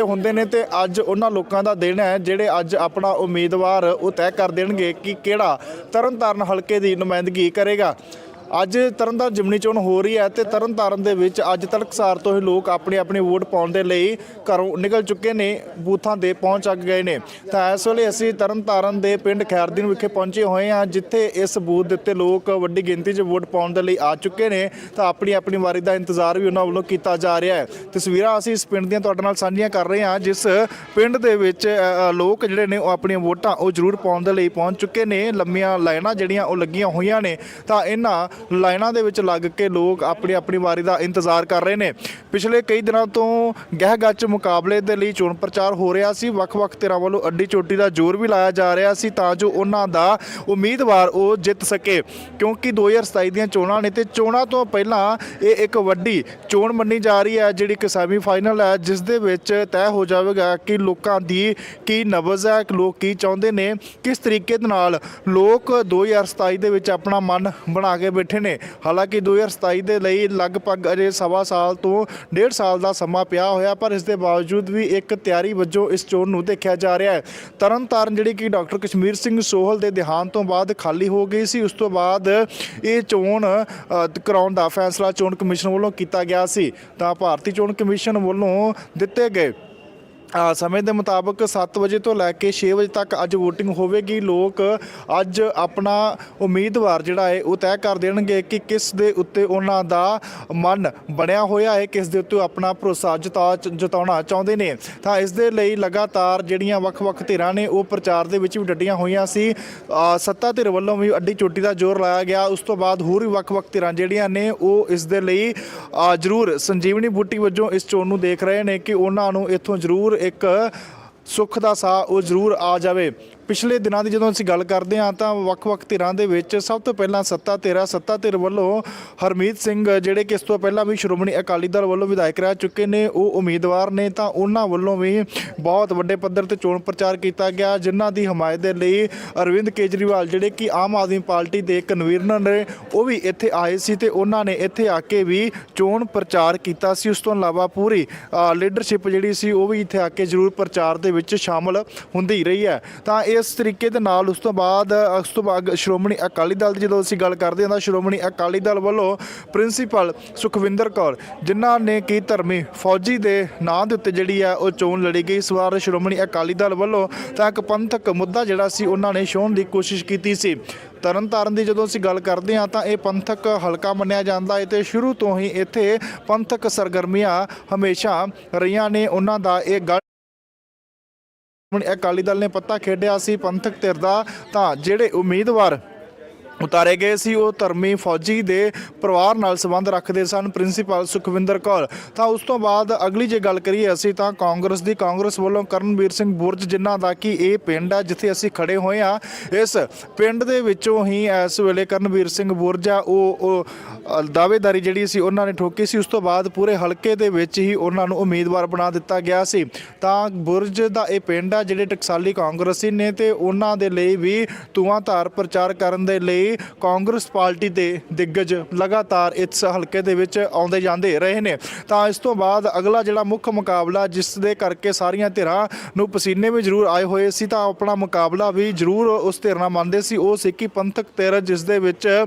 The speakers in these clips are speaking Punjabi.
ਹੁੰਦੇ ਨੇ ਤੇ ਅੱਜ ਉਹਨਾਂ ਲੋਕਾਂ ਦਾ ਦਿਨ ਹੈ, ਜਿਹੜੇ ਅੱਜ ਆਪਣਾ ਉਮੀਦਵਾਰ ਉਹ ਤੈਅ ਕਰ ਦੇਣਗੇ ਕਿ ਕਿਹੜਾ ਤਰਨਤਾਰਨ ਹਲਕੇ ਦੀ ਨੁਮਾਇੰਦਗੀ ਕਰੇਗਾ। ਅੱਜ ਤਰਨਤਾਰਨ ਜਿਮਨੀ ਚੋਣ ਹੋ ਰਹੀ ਹੈ ਤੇ ਤਰਨਤਾਰਨ ਦੇ ਵਿੱਚ ਅੱਜ ਤੜਕਸਾਰ ਤੋਂ ਹੀ ਲੋਕ ਆਪਣੀ ਆਪਣੀ ਵੋਟ ਪਾਉਣ ਦੇ ਲਈ ਘਰੋਂ ਨਿਕਲ ਚੁੱਕੇ ਨੇ, ਬੂਥਾਂ ਤੇ ਪਹੁੰਚ ਚੱਕ ਗਏ ਨੇ। ਤਾਂ ਇਸ ਵੇਲੇ ਅਸੀਂ ਤਰਨਤਾਰਨ ਦੇ ਪਿੰਡ ਖੈਰਦੀਨ ਵਿਖੇ ਪਹੁੰਚੇ ਹੋਏ ਹਾਂ, ਜਿੱਥੇ ਇਸ ਬੂਥ ਦੇ ਉੱਤੇ ਲੋਕ ਵੱਡੀ ਗਿਣਤੀ 'ਚ ਵੋਟ ਪਾਉਣ ਦੇ ਲਈ ਆ ਚੁੱਕੇ ਨੇ। ਤਾਂ ਆਪਣੀ ਆਪਣੀ ਵਾਰੀ ਦਾ ਇੰਤਜ਼ਾਰ ਵੀ ਉਹਨਾਂ ਵੱਲੋਂ ਕੀਤਾ ਜਾ ਰਿਹਾ ਹੈ। ਤਸਵੀਰਾਂ ਅਸੀਂ ਇਸ ਪਿੰਡ ਦੀਆਂ ਤੁਹਾਡੇ ਨਾਲ ਸਾਂਝੀਆਂ ਕਰ ਰਹੇ ਹਾਂ, ਜਿਸ ਪਿੰਡ ਦੇ ਵਿੱਚ ਲੋਕ ਜਿਹੜੇ ਨੇ ਉਹ ਆਪਣੀਆਂ ਵੋਟਾਂ ਉਹ ਜ਼ਰੂਰ ਪਾਉਣ ਦੇ ਲਈ ਪਹੁੰਚ ਚੁੱਕੇ ਨੇ। ਲੰਮੀਆਂ ਲਾਈਨਾਂ ਜਿਹੜੀਆਂ ਉਹ ਲੱਗੀਆਂ ਹੋਈਆਂ ਨੇ। ਤਾਂ ਇਹਨਾਂ ਲਾਈਨਾਂ ਦੇ ਵਿੱਚ ਲੱਗ ਕੇ ਲੋਕ ਆਪਣੀ ਆਪਣੀ ਵਾਰੀ ਦਾ ਇੰਤਜ਼ਾਰ ਕਰ ਰਹੇ ਨੇ। ਪਿਛਲੇ ਕਈ ਦਿਨਾਂ ਤੋਂ ਗਹਿ ਗੱਚ ਮੁਕਾਬਲੇ ਦੇ ਲਈ ਚੋਣ ਪ੍ਰਚਾਰ ਹੋ ਰਿਹਾ ਸੀ। ਵੱਖ-ਵੱਖ ਧਿਰਾਂ ਵੱਲੋਂ ਅੱਡੀ ਚੋਟੀ ਦਾ ਜ਼ੋਰ ਵੀ ਲਾਇਆ ਜਾ ਰਿਹਾ ਸੀ ਤਾਂ ਜੋ ਉਹਨਾਂ ਦਾ ਉਮੀਦਵਾਰ ਉਹ ਜਿੱਤ ਸਕੇ। ਕਿਉਂਕਿ 2027 ਦੀਆਂ ਚੋਣਾਂ ਨੇ ਤੇ ਚੋਣਾਂ ਤੋਂ ਪਹਿਲਾਂ ਇਹ ਇੱਕ ਵੱਡੀ ਚੋਣ ਮੰਨੀ ਜਾ ਰਹੀ ਹੈ, ਜਿਹੜੀ ਕਿ ਸੈਮੀ ਫਾਈਨਲ ਹੈ, ਜਿਸ ਦੇ ਵਿੱਚ ਤੈਅ ਹੋ ਜਾਵੇਗਾ ਕਿ ਲੋਕਾਂ ਦੀ ਕੀ ਨਬਜ਼ ਹੈ ਲੋਕ ਕੀ ਚਾਹੁੰਦੇ ਨੇ, ਕਿਸ ਤਰੀਕੇ ਦੇ ਨਾਲ ਲੋਕ 2027 ਦੇ ਵਿੱਚ ਆਪਣਾ ਮਨ ਬਣਾ ਕੇ ਬੈਠੇ ਨੇ। ਹਾਲਾਂਕਿ 2027 ਦੇ ਲਈ ਲਗਭਗ ਅਜੇ ਸਵਾ ਸਾਲ ਤੋਂ ਡੇਢ ਸਾਲ ਦਾ ਸਮਾਂ ਪਿਆ ਹੋਇਆ, ਪਰ ਇਸ ਦੇ ਬਾਵਜੂਦ ਵੀ ਇੱਕ ਤਿਆਰੀ ਵਜੋਂ ਇਸ ਚੋਣ ਨੂੰ ਦੇਖਿਆ ਜਾ ਰਿਹਾ ਹੈ। ਤਰਨਤਾਰਨ ਜਿਹੜੀ ਕਿ ਡਾਕਟਰ ਕਸ਼ਮੀਰ ਸਿੰਘ ਸੋਹਲ ਦੇ ਦੇਹਾਂਤ ਤੋਂ ਬਾਅਦ ਖਾਲੀ ਹੋ ਗਈ ਸੀ, ਉਸ ਤੋਂ ਬਾਅਦ ਇਹ ਚੋਣ ਕਰਾਉਣ ਦਾ ਫੈਸਲਾ ਚੋਣ ਕਮਿਸ਼ਨ ਵੱਲੋਂ ਕੀਤਾ ਗਿਆ ਸੀ। ਤਾਂ ਭਾਰਤੀ ਚੋਣ ਕਮਿਸ਼ਨ ਵੱਲੋਂ ਦਿੱਤੇ ਗਏ ਸਮੇਂ ਦੇ ਮੁਤਾਬਕ 7 ਵਜੇ ਤੋਂ ਲੈ ਕੇ 6 ਵਜੇ ਤੱਕ ਅੱਜ VOTING ਹੋਵੇਗੀ। ਲੋਕ ਅੱਜ ਆਪਣਾ ਉਮੀਦਵਾਰ ਜਿਹੜਾ ਹੈ, ਉਹ ਤੈਅ ਕਰ ਦੇਣਗੇ ਕਿ ਕਿਸ ਦੇ ਉੱਤੇ ਉਹਨਾਂ ਦਾ ਮਨ ਬਣਿਆ ਹੋਇਆ ਹੈ, ਕਿਸ ਦੇ ਉੱਤੇ ਆਪਣਾ ਭਰੋਸਾ ਜਤਾ, ਜਤਾਉਣਾ ਚਾਹੁੰਦੇ ਨੇ। ਤਾਂ ਇਸ ਦੇ ਲਈ ਲਗਾਤਾਰ ਜਿਹੜੀਆਂ ਵੱਖ-ਵੱਖ ਧਿਰਾਂ ਨੇ, ਉਹ ਪ੍ਰਚਾਰ ਦੇ ਵਿੱਚ ਵੀ ਡਟੀਆਂ ਹੋਈਆਂ ਸੀ। ਸੱਤਾ ਧਿਰ ਵੱਲੋਂ ਵੀ ਅੱਡੀ ਚੋਟੀ ਦਾ ਜ਼ੋਰ ਲਾਇਆ ਗਿਆ। ਉਸ ਤੋਂ ਬਾਅਦ ਹੋਰ ਵੀ ਵੱਖ-ਵੱਖ ਧਿਰਾਂ ਜਿਹੜੀਆਂ ਨੇ, ਉਹ ਇਸ ਦੇ ਲਈ ਜ਼ਰੂਰ ਸੰਜੀਵਨੀ ਬੂਟੀ ਵਜੋਂ ਇਸ ਚੋਣ ਨੂੰ ਦੇਖ ਰਹੇ ਨੇ ਕਿ ਉਹਨਾਂ ਨੂੰ ਇੱਥੋਂ ਜ਼ਰੂਰ ਇੱਕ ਸੁੱਖ ਦਾ ਸਾਹ ਉਹ ਜ਼ਰੂਰ ਆ ਜਾਵੇ। ਪਿਛਲੇ ਦਿਨਾਂ ਦੀ ਜਦੋਂ ਅਸੀਂ ਗੱਲ ਕਰਦੇ ਹਾਂ ਤਾਂ ਵੱਖ-ਵੱਖ ਧਿਰਾਂ ਦੇ ਵਿੱਚ ਸਭ ਤੋਂ ਪਹਿਲਾਂ ਸੱਤਾ ਧਿਰਾ ਸੱਤਾ ਧਿਰ ਵੱਲੋਂ ਹਰਮੀਤ ਸਿੰਘ, ਜਿਹੜੇ ਕਿ ਇਸ ਤੋਂ ਪਹਿਲਾਂ ਵੀ ਸ਼੍ਰੋਮਣੀ ਅਕਾਲੀ ਦਲ ਵੱਲੋਂ ਵਿਧਾਇਕ ਰਹਿ ਚੁੱਕੇ ਨੇ, ਉਹ ਉਮੀਦਵਾਰ ਨੇ ਤਾਂ ਉਹਨਾਂ ਵੱਲੋਂ ਵੀ ਬਹੁਤ ਵੱਡੇ ਪੱਧਰ ਤੇ ਚੋਣ ਪ੍ਰਚਾਰ ਕੀਤਾ ਗਿਆ, ਜਿਨ੍ਹਾਂ ਦੀ ਹਮਾਇਤ ਦੇ ਲਈ ਅਰਵਿੰਦ ਕੇਜਰੀਵਾਲ, ਜਿਹੜੇ ਕਿ ਆਮ ਆਦਮੀ ਪਾਰਟੀ ਦੇ ਕਨਵੀਨਰ ਨੇ, ਉਹ ਵੀ ਇੱਥੇ ਆਏ ਸੀ ਤੇ ਉਹਨਾਂ ਨੇ ਇੱਥੇ ਆ ਕੇ ਵੀ ਚੋਣ ਪ੍ਰਚਾਰ ਕੀਤਾ ਸੀ। ਉਸ ਤੋਂ ਇਲਾਵਾ ਪੂਰੀ ਲੀਡਰਸ਼ਿਪ ਜਿਹੜੀ ਸੀ, ਉਹ ਵੀ ਇੱਥੇ ਆ ਕੇ ਜ਼ਰੂਰ ਪ੍ਰਚਾਰ ਦੇ ਵਿੱਚ ਸ਼ਾਮਲ ਹੁੰਦੀ ਰਹੀ ਹੈ। ਤਾਂ ਇਹ ਇਸ ਤਰੀਕੇ ਦੇ ਨਾਲ ਉਸ ਤੋਂ ਬਾਅਦ ਉਸ ਤੋਂ ਬਾਅਦ ਸ਼੍ਰੋਮਣੀ ਅਕਾਲੀ ਦਲ ਦੀ ਜਦੋਂ ਅਸੀਂ ਗੱਲ ਕਰਦੇ ਹਾਂ ਤਾਂ ਸ਼੍ਰੋਮਣੀ ਅਕਾਲੀ ਦਲ ਵੱਲੋਂ ਪ੍ਰਿੰਸੀਪਲ ਸੁਖਵਿੰਦਰ ਕੌਰ, ਜਿਨ੍ਹਾਂ ਨੇ ਕੀ ਧਰਮੀ ਫੌਜੀ ਦੇ ਨਾਂ ਦੇ ਉੱਤੇ ਜਿਹੜੀ ਆ ਉਹ ਚੋਣ ਲੜੀ ਗਈ, ਇਸ ਵਾਰ ਸ਼੍ਰੋਮਣੀ ਅਕਾਲੀ ਦਲ ਵੱਲੋਂ ਤਾਂ ਇੱਕ ਪੰਥਕ ਮੁੱਦਾ ਜਿਹੜਾ ਸੀ ਉਹਨਾਂ ਨੇ ਛੋਹਣ ਦੀ ਕੋਸ਼ਿਸ਼ ਕੀਤੀ ਸੀ। ਤਰਨਤਾਰਨ ਦੀ ਜਦੋਂ ਅਸੀਂ ਗੱਲ ਕਰਦੇ ਹਾਂ ਤਾਂ ਇਹ ਪੰਥਕ ਹਲਕਾ ਮੰਨਿਆ ਜਾਂਦਾ ਹੈ ਤੇ ਸ਼ੁਰੂ ਤੋਂ ਹੀ ਇੱਥੇ ਪੰਥਕ ਸਰਗਰਮੀਆਂ ਹਮੇਸ਼ਾ ਰਹੀਆਂ ਨੇ, ਉਹਨਾਂ ਦਾ ਇਹ ਗੱਲ ਅਕਾਲੀ ਦਲ ਨੇ ਪੱਤਾ ਖੇਡਿਆ ਸੀ ਪੰਥਕ ਧਿਰ ਦਾ ਤਾਂ ਜਿਹੜੇ ਉਮੀਦਵਾਰ ਉਤਾਰੇ ਗਏ ਸੀ, ਉਹ ਧਰਮੀ ਫੌਜੀ ਦੇ ਪਰਿਵਾਰ ਨਾਲ ਸੰਬੰਧ ਰੱਖਦੇ ਸਨ, ਪ੍ਰਿੰਸੀਪਲ ਸੁਖਵਿੰਦਰ ਕੌਰ। ਤਾਂ ਉਸ ਤੋਂ ਬਾਅਦ ਅਗਲੀ ਜੇ ਗੱਲ ਕਰੀਏ ਅਸੀਂ, ਤਾਂ ਕਾਂਗਰਸ ਦੀ ਕਾਂਗਰਸ ਵੱਲੋਂ ਕਰਨਵੀਰ ਸਿੰਘ ਬੁਰਜ, ਜਿਨ੍ਹਾਂ ਦਾ ਕਿ ਇਹ ਪਿੰਡ ਆ, ਜਿੱਥੇ ਅਸੀਂ ਖੜੇ ਹੋਏ ਆ ਇਸ ਪਿੰਡ ਦੇ ਵਿੱਚੋਂ ਹੀ ਇਸ ਵੇਲੇ ਕਰਨਵੀਰ ਸਿੰਘ ਬੁਰਜ ਆ, ਉਹ ਉਹ ਦਾਅਵੇਦਾਰੀ ਜਿਹੜੀ ਸੀ, ਉਹਨਾਂ ਨੇ ਠੋਕੀ ਸੀ। ਉਸ ਤੋਂ ਬਾਅਦ ਪੂਰੇ ਹਲਕੇ ਦੇ ਵਿੱਚ ਹੀ ਉਹਨਾਂ ਨੂੰ ਉਮੀਦਵਾਰ ਬਣਾ ਦਿੱਤਾ ਗਿਆ ਸੀ। ਤਾਂ ਬੁਰਜ ਦਾ ਇਹ ਪਿੰਡ ਆ, ਜਿਹੜੇ ਟਕਸਾਲੀ ਕਾਂਗਰਸੀ ਨੇ, ਤੇ ਉਹਨਾਂ ਦੇ ਲਈ ਵੀ ਧੂਆਂਧਾਰ ਪ੍ਰਚਾਰ ਕਰਨ ਦੇ ਲਈ ਕਾਂਗਰਸ ਪਾਰਟੀ ਦੇ ਦਿੱਗਜ ਲਗਾਤਾਰ ਇਸ ਹਲਕੇ ਦੇ ਵਿੱਚ ਆਉਂਦੇ ਜਾਂਦੇ ਰਹੇ ਨੇ। ਤਾਂ ਇਸ ਤੋਂ ਬਾਅਦ ਅਗਲਾ ਜਿਹੜਾ ਮੁੱਖ ਮੁਕਾਬਲਾ, ਜਿਸ ਦੇ ਕਰਕੇ ਸਾਰੀਆਂ ਧਿਰਾਂ ਨੂੰ ਪਸੀਨੇ ਵੀ ਜ਼ਰੂਰ ਆਏ ਹੋਏ ਸੀ, ਤਾਂ ਆਪਣਾ ਮੁਕਾਬਲਾ ਵੀ ਜ਼ਰੂਰ ਉਸ ਧਿਰ ਨਾਲ ਮੰਨਦੇ ਸੀ। ਉਹ ਸਿੱਕੀ ਪੰਥਕ ਧਿਰ, ਜਿਸ ਦੇ ਵਿੱਚ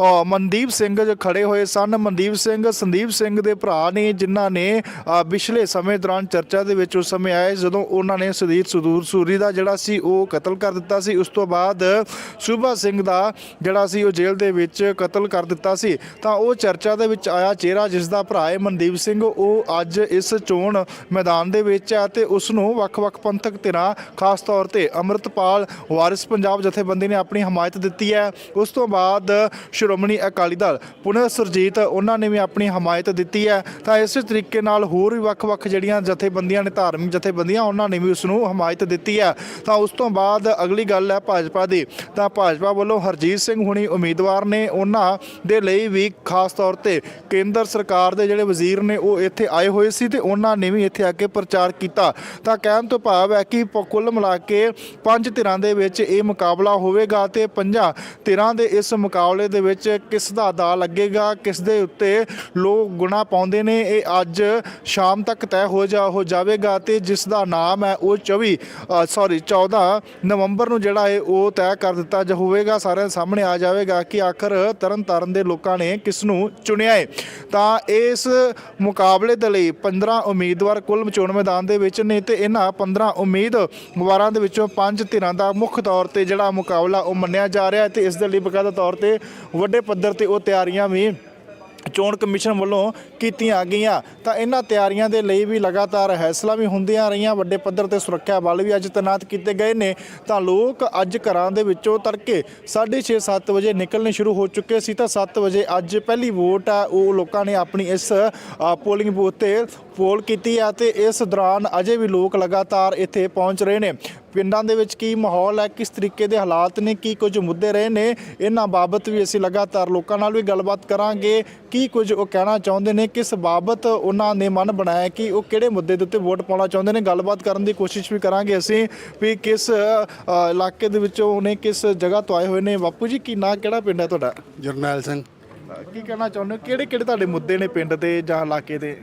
ਮਨਦੀਪ ਸਿੰਘ ਜੋ ਖੜੇ ਹੋਏ ਸਨ। ਮਨਦੀਪ ਸਿੰਘ, ਸੰਦੀਪ ਸਿੰਘ ਦੇ ਭਰਾ ਨੇ, ਜਿਨ੍ਹਾਂ ਨੇ ਪਿਛਲੇ ਸਮੇਂ ਦੌਰਾਨ ਚਰਚਾ ਦੇ ਵਿੱਚ ਉਸ ਸਮੇਂ ਆਏ, ਜਦੋਂ ਉਹਨਾਂ ਨੇ ਸੁਦੀਰ ਸੁਦੂਰ ਸੂਰੀ ਦਾ ਜਿਹੜਾ ਸੀ, ਉਹ ਕਤਲ ਕਰ ਦਿੱਤਾ ਸੀ। ਉਸ ਤੋਂ ਬਾਅਦ ਸੁਭਾ ਸਿੰਘ ਦਾ ਜਿਹੜਾ ਸੀ, ਉਹ ਜੇਲ੍ਹ ਦੇ ਵਿੱਚ ਕਤਲ ਕਰ ਦਿੱਤਾ ਸੀ। ਤਾਂ ਉਹ ਚਰਚਾ ਦੇ ਵਿੱਚ ਆਇਆ ਚਿਹਰਾ, ਜਿਸ ਦਾ ਭਰਾ ਹੈ ਮਨਦੀਪ ਸਿੰਘ। ਉਹ ਅੱਜ ਇਸ ਚੋਣ ਮੈਦਾਨ ਦੇ ਵਿੱਚ ਹੈ ਤੇ ਉਸ ਨੂੰ ਵੱਖ-ਵੱਖ ਪੰਥਕ ਧਿਰਾਂ, ਖਾਸ ਤੌਰ ਤੇ ਅੰਮ੍ਰਿਤਪਾਲ ਵਾਰਿਸ ਪੰਜਾਬ ਜਥੇਬੰਦੀ ਨੇ ਆਪਣੀ ਹਮਾਇਤ ਦਿੱਤੀ ਹੈ। ਉਸ ਤੋਂ ਬਾਅਦ ਸ਼੍ਰੋਮਣੀ ਅਕਾਲੀ ਦਲ ਪੁਨਰ ਸੁਰਜੀਤ, ਉਹਨਾਂ ਨੇ ਵੀ ਆਪਣੀ ਹਮਾਇਤ ਦਿੱਤੀ ਹੈ। ਤਾਂ ਇਸੇ ਤਰੀਕੇ ਨਾਲ ਹੋਰ ਵੀ ਵੱਖ-ਵੱਖ ਜਿਹੜੀਆਂ ਜਥੇਬੰਦੀਆਂ ਨੇ, ਧਾਰਮਿਕ ਜਥੇਬੰਦੀਆਂ, ਉਹਨਾਂ ਨੇ ਵੀ ਉਸ ਨੂੰ ਹਮਾਇਤ ਦਿੱਤੀ ਹੈ। ਤਾਂ ਉਸ ਤੋਂ ਬਾਅਦ ਅਗਲੀ ਗੱਲ ਹੈ ਭਾਜਪਾ ਦੀ। ਤਾਂ ਭਾਜਪਾ ਵੱਲੋਂ ਹਰਜੀਤ ਸਿੰਘ ਹੁਣੀ ਉਮੀਦਵਾਰ ਨੇ, ਉਹਨਾਂ ਦੇ ਲਈ ਵੀ ਖਾਸ ਤੌਰ ਤੇ ਕੇਂਦਰ ਸਰਕਾਰ ਦੇ ਜਿਹੜੇ ਵਜ਼ੀਰ ਨੇ, ਉਹ ਇੱਥੇ ਆਏ ਹੋਏ ਸੀ ਤੇ ਉਹਨਾਂ ਨੇ ਵੀ ਇੱਥੇ ਆ ਕੇ ਪ੍ਰਚਾਰ ਕੀਤਾ। ਤਾਂ ਕਹਿਣ ਤੋਂ ਭਾਵ ਹੈ ਕਿ ਪ- ਕੁੱਲ ਮਿਲਾ ਕੇ ਪੰਜ ਧਿਰਾਂ ਦੇ ਵਿੱਚ ਇਹ ਮੁਕਾਬਲਾ ਹੋਵੇਗਾ ਤੇ ਪੰਜਾਂ ਧਿਰਾਂ ਦੇ ਇਸ ਮੁਕਾਬਲੇ ਦੇ ਵਿੱਚ ਵਿੱਚ ਕਿਸ ਦਾ ਦਾ ਲੱਗੇਗਾ, ਕਿਸ ਦੇ ਉੱਤੇ ਲੋਕ ਗੁਣਾ ਪਾਉਂਦੇ ਨੇ, ਇਹ ਅੱਜ ਸ਼ਾਮ ਤੱਕ ਤੈਅ ਹੋ ਜਾ, ਹੋ ਜਾਵੇਗਾ ਤੇ ਜਿਸ ਦਾ ਨਾਮ ਹੈ ਉਹ 24 ਸੌਰੀ 14 ਨਵੰਬਰ ਨੂੰ ਜਿਹੜਾ ਹੈ ਉਹ ਤੈਅ ਕਰ ਦਿੱਤਾ ਜਾ ਹੋਵੇਗਾ। ਸਾਰਿਆਂ ਦੇ ਸਾਹਮਣੇ ਆ ਜਾਵੇਗਾ ਕਿ ਆਖਰ ਤਰਨ ਤਾਰਨ ਦੇ ਲੋਕਾਂ ਨੇ ਕਿਸ ਨੂੰ ਚੁਣਿਆ ਹੈ। ਤਾਂ ਇਸ ਮੁਕਾਬਲੇ ਦੇ ਲਈ 15 ਉਮੀਦਵਾਰ ਕੁੱਲ ਚੋਣ ਮੈਦਾਨ ਦੇ ਵਿੱਚ ਨੇ ਤੇ ਇਹਨਾਂ 15 ਉਮੀਦਵਾਰਾਂ ਦੇ ਵਿੱਚੋਂ ਪੰਜ ਧਿਰਾਂ ਦਾ ਮੁੱਖ ਤੌਰ ਤੇ ਜਿਹੜਾ ਮੁਕਾਬਲਾ ਉਹ ਮੰਨਿਆ ਜਾ ਰਿਹਾ ਹੈ ਤੇ ਇਸ ਦੇ ਲਈ ਬਕਾਇਦਾ ਤੌਰ ਤੇ ਵੱਡੇ ਪੱਧਰ ਤੇ ਉਹ ਤਿਆਰੀਆਂ ਵੀ ਚੋਣ ਕਮਿਸ਼ਨ ਵੱਲੋਂ ਕੀਤੀਆਂ ਗਈਆਂ। ਤਾਂ ਇਹਨਾਂ ਤਿਆਰੀਆਂ ਦੇ ਲਈ ਵੀ ਲਗਾਤਾਰ ਹੈਸਲਾ ਵੀ ਹੁੰਦੀਆਂ ਰਹੀਆਂ। ਵੱਡੇ ਪੱਧਰ ਤੇ ਸੁਰੱਖਿਆ ਬਲ ਵੀ ਅੱਜ ਤੈਨਾਤ ਕੀਤੇ ਗਏ ਨੇ। ਤਾਂ ਲੋਕ ਅੱਜ ਘਰਾਂ ਦੇ ਵਿੱਚੋਂ ਤੜਕੇ 6:30 7 ਵਜੇ ਨਿਕਲਣੇ ਸ਼ੁਰੂ ਹੋ ਚੁੱਕੇ ਸੀ। ਤਾਂ 7 ਵਜੇ ਅੱਜ ਪਹਿਲੀ ਵੋਟ ਆ। ਉਹ ਲੋਕਾਂ ਨੇ ਆਪਣੀ ਇਸ ਪੋਲਿੰਗ ਬੂਥ ਤੇ ਪੋਲ ਕੀਤੀ ਆ ਤੇ ਇਸ ਦੌਰਾਨ ਅਜੇ ਵੀ ਲੋਕ ਲਗਾਤਾਰ ਇੱਥੇ ਪਹੁੰਚ ਰਹੇ ਨੇ। ਪਿੰਡਾਂ ਦੇ ਵਿੱਚ ਕੀ ਮਾਹੌਲ ਹੈ ਕਿਸ ਤਰੀਕੇ ਦੇ ਹਾਲਾਤ ਨੇ ਕੀ ਕੁਝ ਮੁੱਦੇ ਰਹੇ ਨੇ ਇਹਨਾਂ ਬਾਬਤ ਵੀ ਅਸੀਂ ਲਗਾਤਾਰ ਲੋਕਾਂ ਨਾਲ ਵੀ ਗੱਲਬਾਤ ਕਰਾਂਗੇ। ਕੀ ਕੁਝ ਉਹ ਕਹਿਣਾ ਚਾਹੁੰਦੇ ਨੇ ਕਿਸ ਬਾਬਤ ਉਹਨਾਂ ਨੇ ਮਨ ਬਣਾਇਆ ਕਿ ਉਹ ਕਿਹੜੇ ਮੁੱਦੇ ਦੇ ਉੱਤੇ ਵੋਟ ਪਾਉਣਾ ਚਾਹੁੰਦੇ ਨੇ? ਗੱਲਬਾਤ ਕਰਨ ਦੀ ਕੋਸ਼ਿਸ਼ ਵੀ ਕਰਾਂਗੇ ਅਸੀਂ ਵੀ ਕਿਸ ਇਲਾਕੇ ਦੇ ਵਿੱਚੋਂ ਉਹਨੇ ਕਿਸ ਜਗ੍ਹਾ ਤੋਂ ਆਏ ਹੋਏ ਨੇ। ਬਾਪੂ ਜੀ ਕੀ ਨਾਂ ਕਿਹੜਾ ਪਿੰਡ ਹੈ ਤੁਹਾਡਾ? ਜਰਨੈਲ ਸਿੰਘ। ਕੀ ਕਹਿਣਾ ਚਾਹੁੰਦੇ ਹੋ? ਕਿਹੜੇ ਕਿਹੜੇ ਤੁਹਾਡੇ ਮੁੱਦੇ ਨੇ ਪਿੰਡ ਦੇ ਜਾਂ ਇਲਾਕੇ ਦੇ?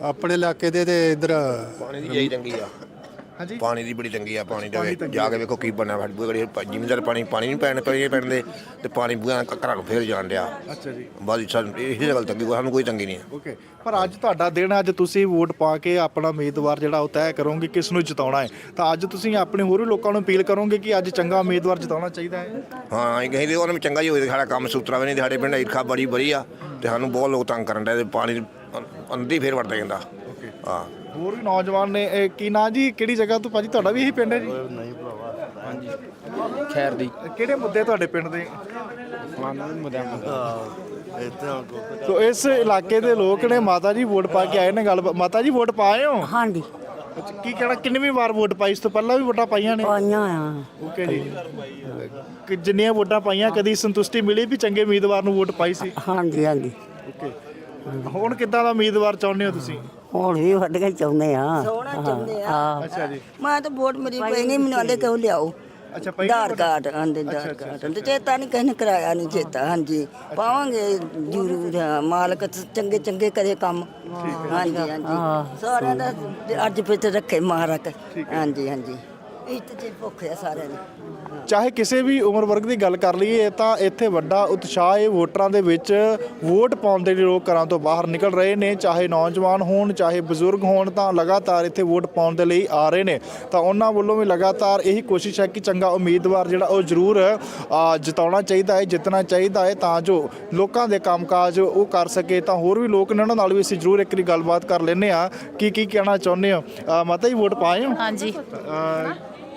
ਆਪਣੇ ਇਲਾਕੇ ਦੇ ਤੇ ਇਧਰ ਪਾਣੀ ਦੀ ਜਾਈ ਤੰਗੀ ਆ। ਹਾਂਜੀ? ਪਾਣੀ ਦੀ ਬੜੀ ਤੰਗੀ ਆ ਪਾਣੀ ਦਾ ਜਾ ਕੇ ਵੇਖੋ ਕੀ ਬਣਿਆ ਸਾਡੀ ਬੜੀ ਜ਼ਿਮੀਦਾਰ ਪਾਣੀ ਪਾਣੀ ਨਹੀਂ ਪੈਣ ਪਏ ਪੈਣ ਦੇ ਤੇ ਪਾਣੀ ਬੂਆ ਘਰਾਂ ਨੂੰ ਫੇਰ ਜਾਣ ਡਿਆ। ਅੱਛਾ ਜੀ। ਬਾਦੀ ਸਾਨੂੰ ਇਹ ਗੱਲ ਤੰਗੀ ਕੋਈ- ਸਾਨੂੰ ਕੋਈ ਤੰਗੀ ਨਹੀਂ ਓਕੇ। ਪਰ ਅੱਜ ਤੁਹਾਡਾ ਦਿਨ ਅੱਜ ਤੁਸੀਂ ਵੋਟ ਪਾ ਕੇ ਆਪਣਾ ਉਮੀਦਵਾਰ ਜਿਹੜਾ ਉਹ ਤੈਅ ਕਰੋਗੇ ਕਿਸ ਨੂੰ ਜਿਤਾਉਣਾ ਹੈ। ਤਾਂ ਅੱਜ ਤੁਸੀਂ ਆਪਣੇ ਹੋਰ ਵੀ ਲੋਕਾਂ ਨੂੰ ਅਪੀਲ ਕਰੋਗੇ ਕਿ ਅੱਜ ਚੰਗਾ ਉਮੀਦਵਾਰ ਜਿਤਾਉਣਾ ਚਾਹੀਦਾ ਹੈ? ਹਾਂ ਇਹ ਕਹਿੰਦੇ ਉਹਨਾਂ ਨੂੰ ਚੰਗਾ ਹੀ ਹੋਏ ਸਾਡਾ ਕੰਮ ਸੁਤਰਾ ਵੀ ਨਹੀਂ ਸਾਡੇ ਪਿੰਡ ਈਰਖਾ ਬੜੀ ਬੜੀ ਆ ਤੇ ਸਾਨੂੰ ਬਹੁਤ ਲੋਕ ਤੰਗ ਕਰਨ ਡਏ ਤੇ ਪਾਣੀ ਅੰਦੀ ਫੇਰ ਵੜਦਾ ਜਾਂਦਾ। ਹਾਂ। ਹੋਰ ਵੀ ਨੌਜਵਾਨ ਨੇ ਇਹ ਕੀ ਨਾਂ ਜੀ? ਕਿਹੜੀ ਜਗ੍ਹਾ ਤੋਂ? ਭਾਜੀ ਤੁਹਾਡਾ ਵੀ ਇਹੀ ਪਿੰਡ ਹੈ ਜੀ? ਖੈਰ ਦੀ। ਕਿਹੜੇ ਮੁੱਦੇ ਤੁਹਾਡੇ ਪਿੰਡ ਦੇ? ਸੋ ਇਸ ਇਲਾਕੇ ਦੇ ਲੋਕ ਨੇ ਮਾਤਾ ਜੀ ਵੋਟ ਪਾ ਕੇ ਆਏ ਨੇ ਗੱਲ ਮਾਤਾ ਜੀ ਵੋਟ ਪਾਏ ਹੋ? ਹਾਂਜੀ। ਅੱਛਾ, ਕੀ ਕਹਿਣਾ? ਕਿੰਨਵੀਂ ਵਾਰ ਵੋਟ ਪਾਈ? ਇਸ ਤੋਂ ਪਹਿਲਾਂ ਵੀ ਵੋਟਾਂ ਪਾਈਆਂ ਨੇ? ਪਾਈਆਂ ਆ। ਓਕੇ ਜੀ। ਕਿ ਜਿੰਨੀਆਂ ਵੋਟਾਂ ਪਾਈਆਂ ਕਦੀ ਸੰਤੁਸ਼ਟੀ ਮਿਲੀ ਵੀ ਚੰਗੇ ਉਮੀਦਵਾਰ ਨੂੰ ਵੋਟ ਪਾਈ ਸੀ? ਹਾਂਜੀ ਹਾਂਜੀ। ਓਕੇ। ਹੁਣ ਕਿੱਦਾਂ ਦਾ ਉਮੀਦਵਾਰ ਚਾਹੁੰਦੇ ਹੋ ਤੁਸੀਂ? ਹੁਣ ਵੀ ਵੱਧ ਕੇ ਚਾਹੁੰਦੇ ਆ। ਸੋਹਣਾ ਚਾਹੁੰਦੇ ਆ। ਹਾਂ। ਅੱਛਾ ਜੀ। ਮੈਂ ਤਾਂ ਵੋਟ ਮੇਰੀ ਪਈ ਨਹੀਂ ਮੈਨੂੰ ਆਂਦੇ ਕਿਉਂ ਲਿਆਓ? ਅੱਛਾ ਪਈ ਆਧਾਰ ਕਾਰਡ ਆਂਦੇ ਆਧਾਰ ਕਾਰਡ ਤੇ ਚੇਤਾ ਨਹੀਂ ਕਿਸੇ ਨੇ ਕਰਾਇਆ ਨਹੀਂ ਚੇਤਾ ਹਾਂਜੀ। ਪਾਵਾਂਗੇ ਜ਼ਰੂਰ ਹਾਂ, ਮਾਲਕ ਚ- ਚੰਗੇ ਚੰਗੇ ਕਰੇ ਕੰਮ। ਹਾਂਜੀ ਹਾਂਜੀ। ਸਾਰਿਆਂ ਦਾ ਅੱਜ ਪਿੱਛ ਰੱਖੇ ਮਾਰਕ। ਹਾਂਜੀ ਹਾਂਜੀ। ਭੁੱਖ ਆ ਸਾਰਿਆਂ ਚਾਹੇ ਕਿਸੇ ਵੀ ਉਮਰ ਵਰਗ ਦੀ ਗੱਲ ਕਰ ਲਈਏ ਤਾਂ ਇੱਥੇ ਵੱਡਾ ਉਤਸ਼ਾਹ ਹੈ ਵੋਟਰਾਂ ਦੇ ਵਿੱਚ ਵੋਟ ਪਾਉਣ ਦੇ ਲਈ ਲੋਕ ਘਰਾਂ ਤੋਂ ਬਾਹਰ ਨਿਕਲ ਰਹੇ ਨੇ। ਚਾਹੇ ਨੌਜਵਾਨ ਹੋਣ ਚਾਹੇ ਬਜ਼ੁਰਗ ਹੋਣ ਤਾਂ ਲਗਾਤਾਰ ਇੱਥੇ ਵੋਟ ਪਾਉਣ ਦੇ ਲਈ ਆ ਰਹੇ ਨੇ। ਤਾਂ ਉਹਨਾਂ ਵੱਲੋਂ ਵੀ ਲਗਾਤਾਰ ਇਹੀ ਕੋਸ਼ਿਸ਼ ਹੈ ਕਿ ਚੰਗਾ ਉਮੀਦਵਾਰ ਜਿਹੜਾ ਉਹ ਜ਼ਰੂਰ ਜਿਤਾਉਣਾ ਚਾਹੀਦਾ ਹੈ ਜਿੱਤਣਾ ਚਾਹੀਦਾ ਹੈ ਤਾਂ ਜੋ ਲੋਕਾਂ ਦੇ ਕੰਮਕਾਜ ਉਹ ਕਰ ਸਕੇ। ਤਾਂ ਹੋਰ ਵੀ ਲੋਕ ਨੇ ਉਹਨਾਂ ਨਾਲ ਵੀ ਅਸੀਂ ਜ਼ਰੂਰ ਇੱਕ ਵਾਰੀ ਗੱਲਬਾਤ ਕਰ ਲੈਂਦੇ ਆ ਕੀ ਕੀ ਕਹਿਣਾ ਚਾਹੁੰਦੇ ਹੋ? ਮਾਤਾ ਜੀ ਵੋਟ ਪਾਏ ਹੋ? ਹਾਂਜੀ।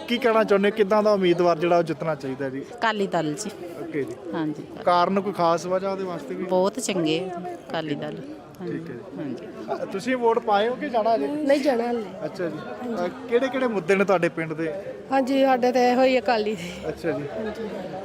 ਕੀ ਕਹਿਣਾ ਚਾਹੁੰਦੇ ਹੋ? ਕਿੱਦਾਂ ਦਾ ਉਮੀਦਵਾਰ ਜਿਹੜਾ ਉਹ ਜਿੱਤਣਾ ਚਾਹੀਦਾ ਜੀ? ਕਾਲੀ ਦਲ ਜੀ। ਓਕੇ ਜੀ। ਹਾਂਜੀ। ਕਾਰਨ ਕੋਈ ਖਾਸ ਵਜ੍ਹਾ ਉਹਦੇ ਵਾਸਤੇ ਵੀ? ਬਹੁਤ ਚੰਗੇ ਕਾਲੀ ਦਲ। ਹਾਂਜੀ ਹਾਂਜੀ। ਅ, ਤੁਸੀਂ ਵੋਟ ਪਾਏ ਹੋ ਕਿ ਜਾਣਾ ਜੇ ਨਹੀਂ ਜਾਣਾ ਹਲੇ। ਅੱਛਾ ਜੀ। ਕਿਹੜੇ ਕਿਹੜੇ ਮੁੱਦੇ ਨੇ ਤੁਹਾਡੇ ਪਿੰਡ ਦੇ? ਹਾਂਜੀ ਸਾਡੇ ਤੇ ਇਹੋ ਹੀ ਅਕਾਲੀ ਦੀ। ਅੱਛਾ ਜੀ। ਠੀਕ ਹੈ ਜੀ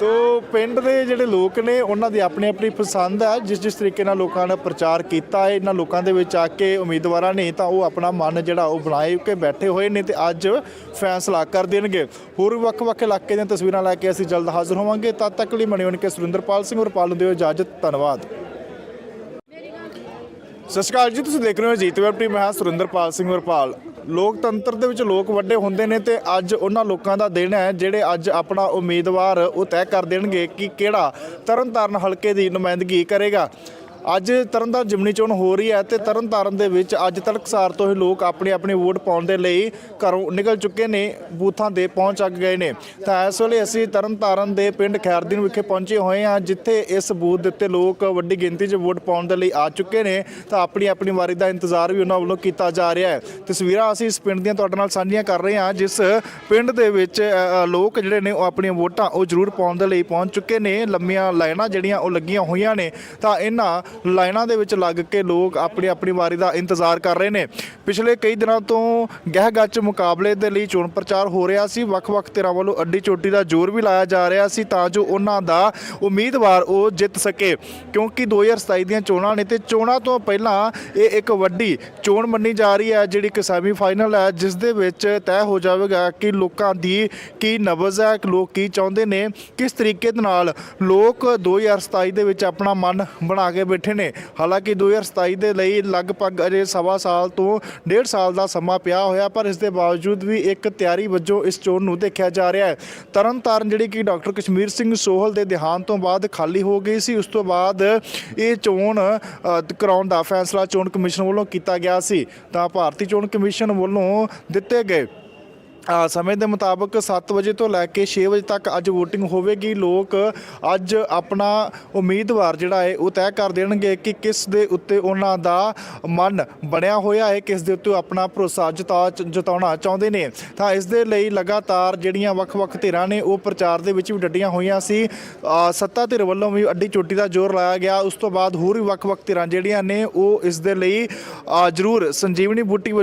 ਤੋ ਪਿੰਡ ਦੇ ਜਿਹੜੇ ਲੋਕ ਨੇ, ਉਹਨਾਂ ਦੀ ਆਪਣੀ ਆਪਣੀ ਪਸੰਦ ਹੈ। ਜਿਸ ਜਿਸ ਤਰੀਕੇ ਨਾਲ ਲੋਕਾਂ ਨੇ ਪ੍ਰਚਾਰ ਕੀਤਾ ਹੈ, ਇਹਨਾਂ ਲੋਕਾਂ ਦੇ ਵਿੱਚ ਆ ਕੇ ਉਮੀਦਵਾਰਾਂ ਨੇ ਤਾਂ ਉਹ ਆਪਣਾ ਮਨ ਜਿਹੜਾ ਉਹ ਬਣਾਏ ਕੇ ਬੈਠੇ ਹੋਏ ਨੇ ਤੇ ਅੱਜ ਫੈਸਲਾ ਕਰ ਦੇਣਗੇ। ਹੋਰ ਵੀ ਵੱਖ-ਵੱਖ ਇਲਾਕੇ ਦੀਆਂ ਤਸਵੀਰਾਂ ਲੈ ਕੇ ਅਸੀਂ ਜਲਦ ਹਾਜ਼ਰ ਹੋਵਾਂਗੇ। ਤਦ ਤੱਕ ਲਈ ਮਣਿਓਨ ਕੇ ਸੁਰਿੰਦਰਪਾਲ ਸਿੰਘ ਔਰ ਪਾਲ ਪਾਲਨ ਦਿਓ ਇਜਾਜ਼ਤ। ਧੰਨਵਾਦ। ਸਤਿ ਸ਼੍ਰੀ ਅਕਾਲ ਜੀ, ਤੁਸੀਂ ਦੇਖ ਰਹੇ ਹੋ ਅਜੀਤ ਵੈਬ ਟੀ ਮੈਂ ਹਾਂ ਸੁਰਿੰਦਰਪਾਲ ਸਿੰਘ ਵਰਪਾਲ ਲੋਕਤੰਤਰ ਦੇ ਵਿੱਚ ਲੋਕ ਵੱਡੇ ਹੁੰਦੇ ਨੇ ਤੇ ਅੱਜ ਉਹਨਾਂ ਲੋਕਾਂ ਦਾ ਦਿਨ ਹੈ, ਜਿਹੜੇ ਅੱਜ ਆਪਣਾ ਉਮੀਦਵਾਰ ਉਹ ਤੈਅ ਕਰ ਦੇਣਗੇ ਕਿ ਕਿਹੜਾ ਤਰਨਤਾਰਨ ਹਲਕੇ ਦੀ ਨੁਮਾਇੰਦਗੀ ਕਰੇਗਾ। ਅੱਜ ਤਰਨਤਾਰਨ ਜਿਮਨੀ ਚੋਣ ਹੋ ਰਹੀ ਹੈ ਤੇ ਤਰਨਤਾਰਨ ਦੇ ਵਿੱਚ ਅੱਜ ਤੜਕਸਾਰ ਤੋਂ ਹੀ ਲੋਕ ਆਪਣੀ ਆਪਣੀ ਵੋਟ ਪਾਉਣ ਦੇ ਲਈ ਘਰੋਂ ਨਿਕਲ ਚੁੱਕੇ ਨੇ, ਬੂਥਾਂ ਤੇ ਪਹੁੰਚ ਚੱਕ ਗਏ ਨੇ। ਤਾਂ ਇਸ ਵੇਲੇ ਅਸੀਂ ਤਰਨਤਾਰਨ ਦੇ ਪਿੰਡ ਖੈਰਦੀਨ ਵਿਖੇ ਪਹੁੰਚੇ ਹੋਏ ਹਾਂ, ਜਿੱਥੇ ਇਸ ਬੂਥ ਦੇ ਉੱਤੇ ਲੋਕ ਵੱਡੀ ਗਿਣਤੀ 'ਚ ਵੋਟ ਪਾਉਣ ਦੇ ਲਈ ਆ ਚੁੱਕੇ ਨੇ। ਤਾਂ ਆਪਣੀ ਆਪਣੀ ਵਾਰੀ ਦਾ ਇੰਤਜ਼ਾਰ ਵੀ ਉਹਨਾਂ ਵੱਲੋਂ ਕੀਤਾ ਜਾ ਰਿਹਾ ਹੈ। ਤਸਵੀਰਾਂ ਅਸੀਂ ਇਸ ਪਿੰਡ ਦੀਆਂ ਤੁਹਾਡੇ ਨਾਲ ਸਾਂਝੀਆਂ ਕਰ ਰਹੇ ਹਾਂ, ਜਿਸ ਪਿੰਡ ਦੇ ਵਿੱਚ ਲੋਕ ਜਿਹੜੇ ਨੇ ਉਹ ਆਪਣੀਆਂ ਵੋਟਾਂ ਉਹ ਜ਼ਰੂਰ ਪਾਉਣ ਦੇ ਲਈ ਪਹੁੰਚ ਚੁੱਕੇ ਨੇ। ਲੰਮੀਆਂ ਲਾਈਨਾਂ ਜਿਹੜੀਆਂ ਉਹ ਲੱਗੀਆਂ ਹੋਈਆਂ ਨੇ। ਤਾਂ ਇਹਨਾਂ ਲਾਈਨਾਂ ਦੇ ਵਿੱਚ ਲੱਗ ਕੇ ਲੋਕ ਆਪਣੀ ਆਪਣੀ ਵਾਰੀ ਦਾ ਇੰਤਜ਼ਾਰ ਕਰ ਰਹੇ ਨੇ। ਪਿਛਲੇ ਕਈ ਦਿਨਾਂ ਤੋਂ ਗਹਿ ਗੱਚ ਮੁਕਾਬਲੇ ਦੇ ਲਈ ਚੋਣ ਪ੍ਰਚਾਰ ਹੋ ਰਿਹਾ ਸੀ। ਵੱਖ-ਵੱਖ ਧਿਰਾਂ ਵੱਲੋਂ ਅੱਡੀ ਚੋਟੀ ਦਾ ਜ਼ੋਰ ਵੀ ਲਾਇਆ ਜਾ ਰਿਹਾ ਸੀ ਤਾਂ ਜੋ ਉਹਨਾਂ ਦਾ ਉਮੀਦਵਾਰ ਉਹ ਜਿੱਤ ਸਕੇ। ਕਿਉਂਕਿ 2027 ਦੀਆਂ ਚੋਣਾਂ ਨੇ ਤੇ ਚੋਣਾਂ ਤੋਂ ਪਹਿਲਾਂ ਇਹ ਇੱਕ ਵੱਡੀ ਚੋਣ ਮੰਨੀ ਜਾ ਰਹੀ ਹੈ, ਜਿਹੜੀ ਕਿ ਸੈਮੀ ਫਾਈਨਲ ਹੈ, ਜਿਸ ਦੇ ਵਿੱਚ ਤੈਅ ਹੋ ਜਾਵੇਗਾ ਕਿ ਲੋਕਾਂ ਦੀ ਕੀ ਨਬਜ਼ ਹੈ, ਲੋਕ ਕੀ ਚਾਹੁੰਦੇ ਨੇ, ਕਿਸ ਤਰੀਕੇ ਦੇ ਨਾਲ ਲੋਕ 2027 ਦੇ ਵਿੱਚ ਆਪਣਾ ਮਨ ਬਣਾ ਕੇ ਬੈਠੇ ਨੇ। ਹਾਲਾਂਕਿ 2027 ਦੇ ਲਈ ਲਗਭਗ ਅਜੇ ਸਵਾ ਸਾਲ ਤੋਂ ਡੇਢ ਸਾਲ ਦਾ ਸਮਾਂ ਪਿਆ ਹੋਇਆ, ਪਰ ਇਸ ਦੇ ਬਾਵਜੂਦ ਵੀ ਇੱਕ ਤਿਆਰੀ ਵਜੋਂ ਇਸ ਚੋਣ ਨੂੰ ਦੇਖਿਆ ਜਾ ਰਿਹਾ ਹੈ। ਤਰਨਤਾਰਨ ਜਿਹੜੀ ਕਿ ਡਾਕਟਰ ਕਸ਼ਮੀਰ ਸਿੰਘ ਸੋਹਲ ਦੇ ਦੇਹਾਂਤ ਤੋਂ ਬਾਅਦ ਖਾਲੀ ਹੋ ਗਈ ਸੀ, ਉਸ ਤੋਂ ਬਾਅਦ ਇਹ ਚੋਣ ਕਰਾਉਣ ਦਾ ਫੈਸਲਾ ਚੋਣ ਕਮਿਸ਼ਨ ਵੱਲੋਂ ਕੀਤਾ ਗਿਆ ਸੀ। ਤਾਂ ਭਾਰਤੀ ਚੋਣ ਕਮਿਸ਼ਨ ਵੱਲੋਂ ਦਿੱਤੇ ਗਏ ਸਮੇਂ ਦੇ ਮੁਤਾਬਕ 7 ਵਜੇ ਤੋਂ ਲੈ ਕੇ 6 ਵਜੇ ਤੱਕ ਅੱਜ VOTING ਹੋਵੇਗੀ। ਲੋਕ ਅੱਜ ਆਪਣਾ ਉਮੀਦਵਾਰ ਜਿਹੜਾ ਹੈ, ਉਹ ਤੈਅ ਕਰ ਦੇਣਗੇ ਕਿ ਕਿਸ ਦੇ ਉੱਤੇ ਉਹਨਾਂ ਦਾ ਮਨ ਬਣਿਆ ਹੋਇਆ ਹੈ, ਕਿਸ ਦੇ ਉੱਤੇ ਉਹ ਆਪਣਾ ਭਰੋਸਾ ਜਤਾ, ਜਤਾਉਣਾ ਚਾਹੁੰਦੇ ਨੇ। ਤਾਂ ਇਸ ਦੇ ਲਈ ਲਗਾਤਾਰ ਜਿਹੜੀਆਂ ਵੱਖ-ਵੱਖ ਧਿਰਾਂ ਨੇ, ਉਹ ਪ੍ਰਚਾਰ ਦੇ ਵਿੱਚ ਵੀ ਡੱਡੀਆਂ ਹੋਈਆਂ ਸੀ। ਸੱਤਾ ਧਿਰ ਵੱਲੋਂ ਵੀ ਅੱਡੀ ਚੋਟੀ ਦਾ ਜ਼ੋਰ ਲਾਇਆ ਗਿਆ। ਉਸ ਤੋਂ ਬਾਅਦ ਹੋਰ ਵੀ ਵੱਖ-ਵੱਖ ਧਿਰਾਂ ਜਿਹੜੀਆਂ ਨੇ, ਉਹ ਇਸ ਦੇ ਲਈ ਜ਼ਰੂਰ ਸੰਜੀਵਨੀ ਬੂਟੀ